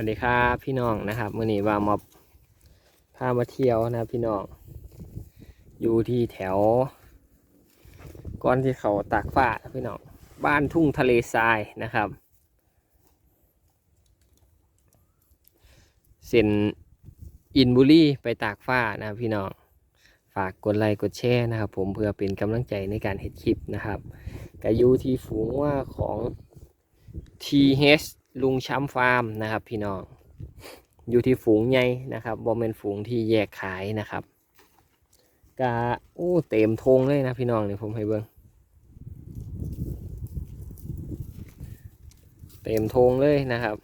วัสดีครับพี่น้องนะครับมื่อนี้ว่ามาพามาเที่ยวนะพี่น้อง อยู่ที่แถว ก้อนที่เขาตากฟ้าพี่น้องบ้านทุ่งทะเลทรายนะครับเส้นอินบุรีไปตากฟ้านะพี่น้องฝากกดไลค์กดแชร์นะครับ ผมเพื่อเป็นกำลังใจในการเฮ็ดคลิปนะครับก็อยู่ที่ฝูงว่าของ TH ลุงช้ำฟาร์มนะครับ พี่น้อง อยู่ที่ฝูงใหญ่นะครับบอมเป็นฝูงที่แยกขายนะครับกะโอ้เต็มทงเลยนะพี่น้องเนี่ยผมให้เบิ้งเต็มทงเลยนะครับ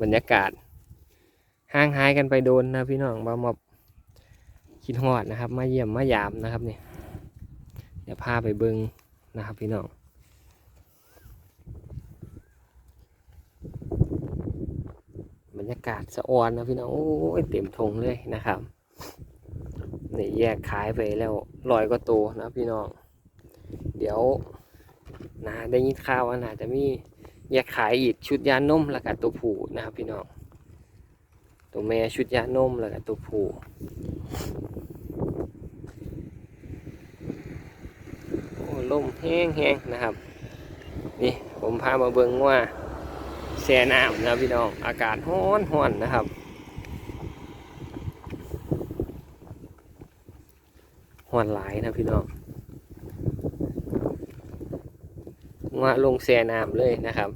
บรรยากาศห่างหายกันไปโดนนะพี่น้องมามาคิดฮอดนะครับ มาเยี่ยมมายามนะครับเนี่ยเดี๋ยวพาไปเบิ้งนะครับพี่น้อง บรร ยากาศสะออนนะพี่น้องโอ้ยเต็มทงเลยนะครับนี่แยกขายไปแล้วลอยก็โตนะพี่น้อง เดี๋ยวนะได้ยินข่าวว่าน่าจะมีแยกขายอีกชุดยานมแล้วก็ตัวผูนะครับพี่น้องตัวแม่ชุดยานมแล้วก็ตัวผูโอ้ลมแห้งๆนะครับ นี่ผมพามาเบิ่งว่า แช่น้ำนะพี่น้อง อากาศร้อนร้อนนะครับร้อนหลายนะพี่น้องว่าลงแช่น้ำเลยนะครับ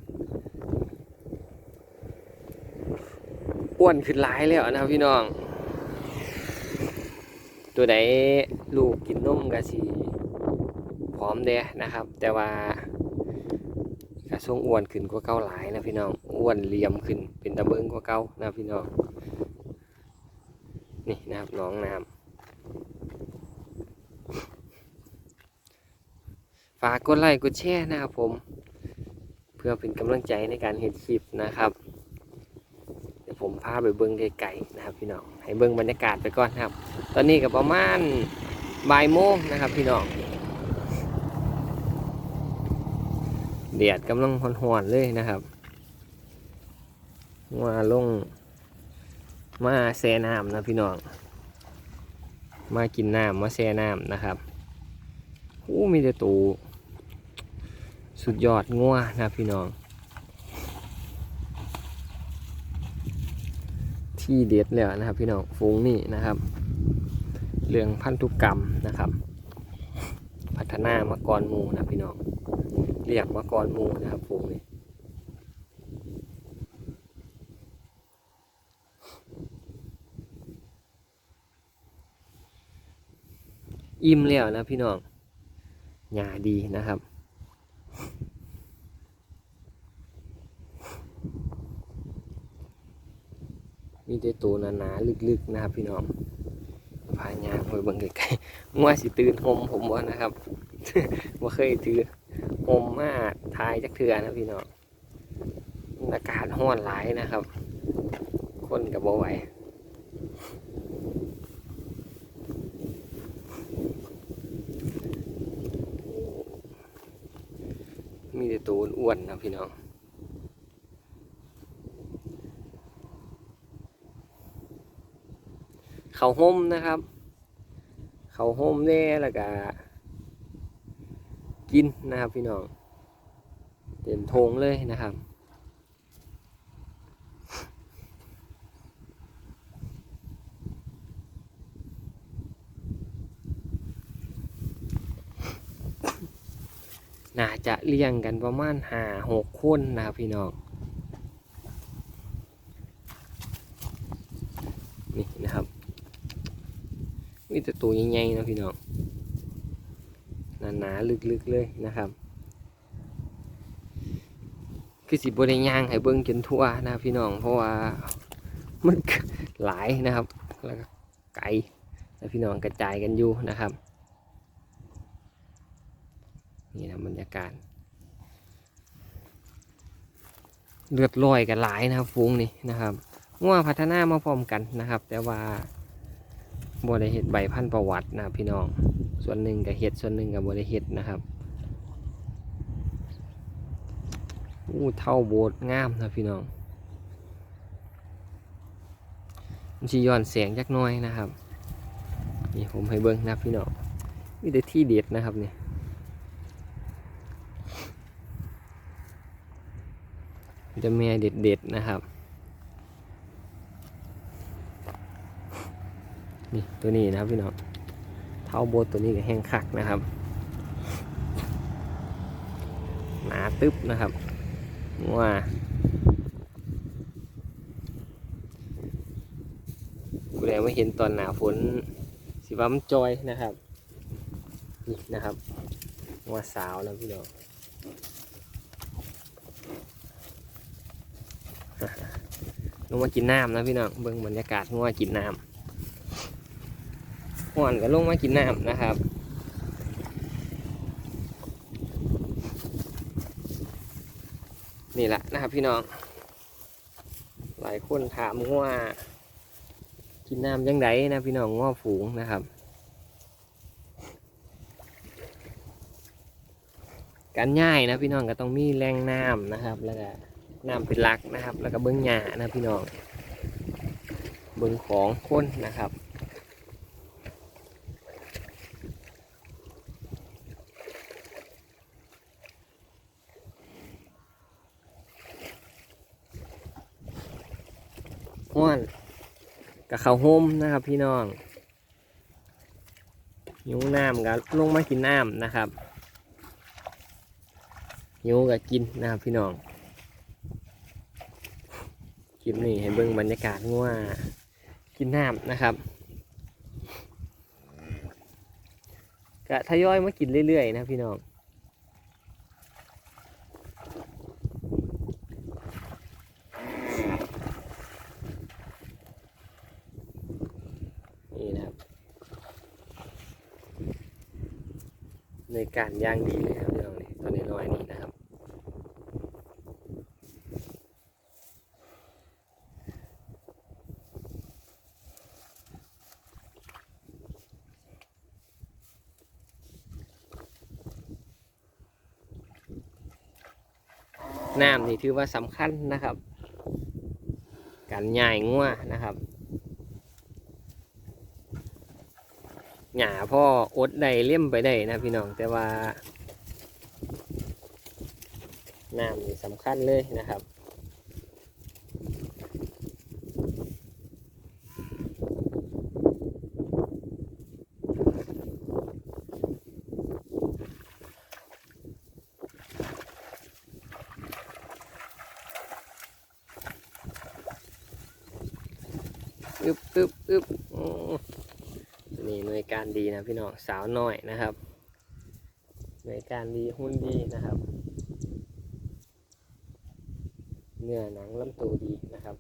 อ้วนขึ้นหลายแล้วนะพี่น้อง ตัวไหนลูกกินนมกะสีพร้อมเด้นะครับ แต่ว่า กระทรงอ้วนขึ้นกว่าเก่าหลายนะพี่น้องอ้วนเหลี่ยมขึ้นเป็นตะเบิงกว่าเก่านะพี่น้องนี่นะครับน้องน้ำฝากกดไลค์กดแชร์นะครับผม เพื่อเป็นกำลังใจในการเห็นคลิปนะครับ เดี๋ยวผมพาไปเบิ้งไกลๆนะครับพี่น้องให้เบิ้งบรรยากาศไปก่อนครับ ตอนนี้ก็ประมาณบ่ายโมงนะครับพี่น้อง แดดกำลังห่อนๆเลยนะครับมาลง มาแช่น้ำนะพี่น้อง มากินน้ำมาแช่น้ำนะครับอู้มีแต่ตูสุดยอดงัวนะพี่น้อง ที่เด็ดแล้วนะครับ พี่น้องฝูงนี่นะครับ เรื่องพันธุกรรมนะครับ พัฒนามาก่อนหมูนะพี่น้อง เรียกมาก่อนมูนะครับฝูงนี้อิ่มแล้วนะพี่น้องหยาดีนะครับ มีแต่ตัวหนาๆลึกๆนะครับ พี่น้องพายางไปเบิ่งไกลๆงัวสิตื่นหมผมว่านะครับว่าเคยถื อผมมาทายจักเถื่อนะพี่น้องอากาศห้อนหลายนะครับ คนกับบ่ไหวมีแต่ตัวอ้วนๆนะพี่น้องเขาห่มนะครับ เขาห่มแน่แล้วก็ กินนะครับพี่น้องเต็มทงเลยนะครับน่าจะเลี้ยงกันประมาณห้าหกคนนะครับพี่น้องนี่นะครับมีแต่ตัวใหญ่ๆนะพี่น้อง หนาๆลึกๆเลยนะครับ คือสิบได้ย่างให้เบิ้งจนทั่วนะพี่น้องเพราะว่ามันหลายนะครับแล้วก็ไก่แล้วพี่น้องกระจายกันอยู่นะครับ นี่นะบรรยากาศเลือดลอยกันหลายนะครับฟูงนี่นะครับง่วพัฒนามาพร้อมกันนะครับ แต่ว่าบริเหตุใบพันธุ์ประวัตินะพี่น้อง ส่วนหนึ่งกับเห็ดส่วนหนึ่งกับบริเห็ดนะครับอู้เท่าโบสถ์งามนะพี่น้องมันสิย้อนแสงจักน้อยนะครับนี่ผมให้เบิ้งนะพี่น้องมีแต่ที่เด็ดนะครับเนี่มีแต่แม่เด็ดๆนะครับนี่ตัวนี้นะครับพี่น้องาโบตัวนี้ก็แห้งคักนะครับ หนาตึ๊บนะครับว่าผู้ใดไม่เห็นตอนหนาฝนสิว่ามันจอยนะครับ นี่นะครับว่าสาวแล้วพี่น้องลงมากินน้ำนะพี่น้องเบิ่งบรรยากาศงัวกินน้ำ ห่อนก็ลงมากินน้ำนะครับนี่แหละนะครับพี่น้อง หลายคนถามว่า กินน้ำยังไงนะพี่น้องง้อฝูงนะครับ การย่ายนะพี่น้องก็ต้องมีแรงน้ำนะครับ แล้วก็น้ำเป็นหลักนะครับ แล้วก็เบิ้งหญ้านะพี่น้อง เบิ้งของคนนะครับ ห้วนกับข้าวโฮมนะครับ พี่น้องหิวน้ำกับลงมากินน้ำนะครับหิวกับกินนะครับพี่น้องคลิปนี้ให้เบิ่งบรรยากาศงัวกินน้ำนะครับกะทยอยมากินเรื่อยๆนะพี่น้อง นี่นะครับ ใน การย่างดีเลยครับพี่น้องนี่ตัวนี้น้อยนี่นะครับ น้ำนี่ถือว่าสำคัญนะครับ การย่ายงัวนะครับ หญ้าพ่ออดได้เลี่ยมไปได้นะพี่น้องแต่ว่าน้ำนี่สำคัญเลยนะครับอึบอึบอึบอ้ นี่หน่วยการดีนะพี่น้องสาวน้อยนะครับ หน่วยการดีหุ่นดีนะครับ เนื้อหนังลำตัวดีนะครับ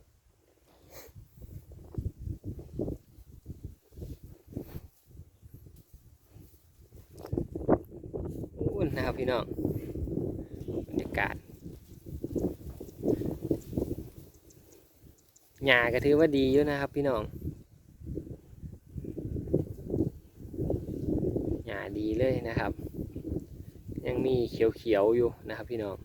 อุ่นนะครับพี่น้องบรรยากาศหญ้าก็ถือว่าดีอยู่นะครับพี่น้อง หญ้าดี เลยนะครับ ยังมีเขียวๆอยู่นะครับพี่น้อง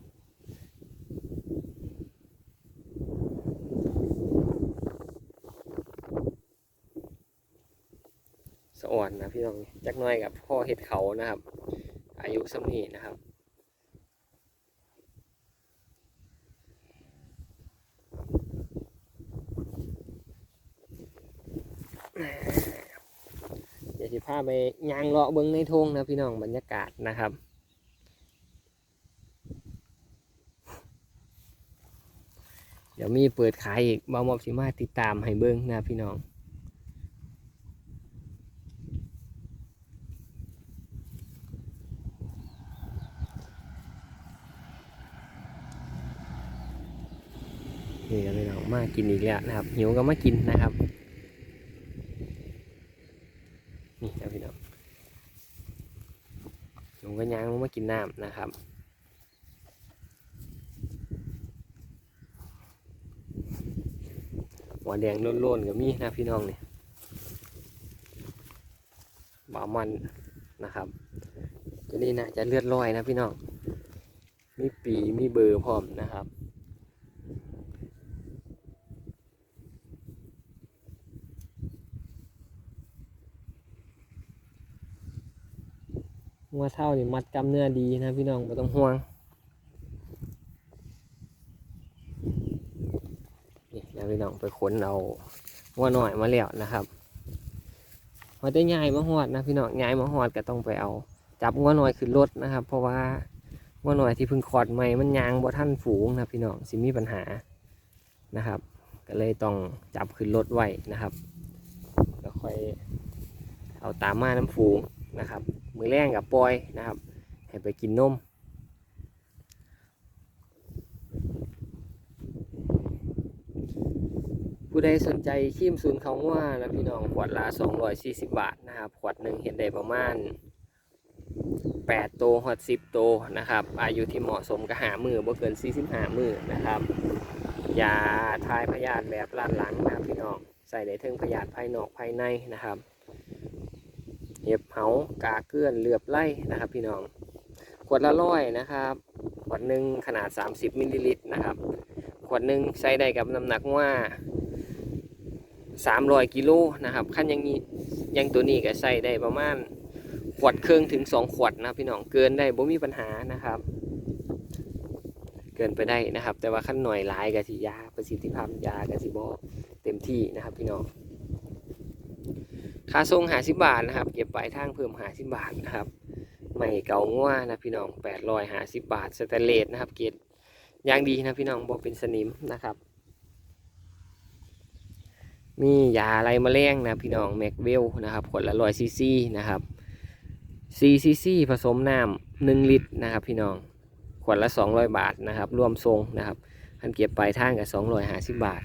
สะอ่อนนะพี่น้องจักน้อยกับพ่อเห็ดเขานะครับ อายุสำนีนะครับ เดี๋ยวจะพาไปยางเลาะเบิ้งในทงนะพี่น้องบรรยากาศนะครับเดี๋ยวมีเปิดขายอีกบามอบสิมาติดตามให้เบิ้งนะพี่น้องนี่ครับพี่น้องมากินอีกแล้วนะครับหิวก็มากินนะครับ นี่นะพี่น้องหนู ก็ย่างลงมากินน้ำนะครับหัวแดงโล่นๆกับมีนะพี่น้องเนี่ยบามันนะครับตัวนี้นะจะเลือดลอยนะพี่น้อง มีปีมีเบอร์พร้อมนะครับ งัวเท่านี่มัดกำเนื้อดีนะพี่น้องไม่ต้องห่วงนี่นะพี่น้องไปขนเอางัวหน่อยมาแล้วนะครับพอได้ย้ายมาหอดนะพี่น้องย้ายมาหอดก็ต้องไปเอา จับงัวหน่อยขึ้นรถนะครับ เพราะว่างัวหน่อยที่เพิ่งคอดใหม่มันยางบ่ท่านฝูงนะพี่น้องสิมีปัญหานะครับ ก็เลยต้องจับขึ้นรถไว้นะครับแล้วค่อยเอาตามมาน้ำฝูงนะครับ มือแรงกับปล่อยนะครับ ให้ไปกินนมผู้ใดสนใจขีมศูนย์เขาว่านะพี่น้องขวดละ240 บาทนะครับขวดหนึ่งเห็นได้ประมาณ8โตหอด10 โตนะครับ อายุที่เหมาะสมก็หามือบ่เกิน 45 มือนะครับยาทายพยาธิแบบลาดหลังนะพี่น้องใส่ได้เทิงพยาธิภายนอกภายในนะครับ เห็บเหากาเกลื่อนเหลือบไล่นะครับพี่น้องขวดละร้อยนะครับขวดหนึ่งขนาด 30มิลลิลิตรนะครับ ขวดหนึ่งใส่ได้กับน้ำหนักว่า300กิโลนะครับขั้นอยังนี้ยังตัวนี้ก็ใส่ได้ประมาณขวดเครึ่องถึง 2 ขวดนะพี่น้องเกินได้บ่มีปัญหานะครับ เกินไปได้นะครับ แต่ว่าขั้นหน่อยหลายกับสิยาประสิทธิภาพยากับสิบเต็มที่นะครับพี่น้อง ค่าส่งหาสิบบาทนะครับ เก็บปลายทางเพิ่มหาสิบบาทนะครับไม่เก่าง่วนะพี่น้องแปดร้อยหาสิบบาทสแตนเลสนะครับ เกรดยางดีนะพี่น้องบอกเป็นสนิมนะครับ มียาอะไรมาแรงนะพี่น้องแม็กเวลนะครับขวดละร้อยซีซีนะครับซีซีซีผสมน้ำหนึ่งลิตรนะครับ พี่น้องขวดละ200บาทนะครับ รวมทรงนะครับพันเก็บปลายทางกับ250บาท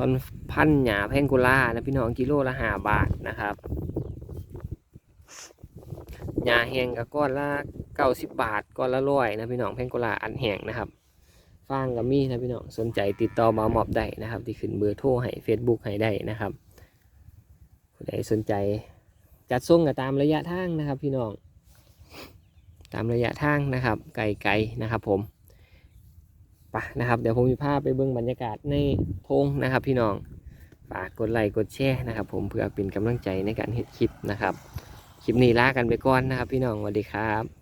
ทอนพันหยาแพงโกุล่านะพี่น้องกิโลละ5บาทนะครับหยาแห้งกับก้อนละ90บบาทก้อนละร้อยนะพี่น้องแพงโกุล่าอันแห้งนะครับฟางกับมีนะพี่น้องสนใจติดต่อมาหมอบได้นะครับ ที่ขึ้นเบอร์โทรให้ Facebook ให้ได้นะครับผู้ใดสนใจจัดส่งกับตามระยะทางนะครับ พี่น้อง ตามระยะทางนะครับ ไกลๆนะครับผม ปะนะครับเดี๋ยวผมมีภาพไปเบื้องบรรยากาศในทงนะครับ พี่น้องฝากกดไลค์กดแชร์นะครับ ผมเพื่อเป็นกำลังใจในการเห็ดคลิปนะครับ คลิปนี้ลากันไปก่อนนะครับ พี่น้องสวัสดีครับ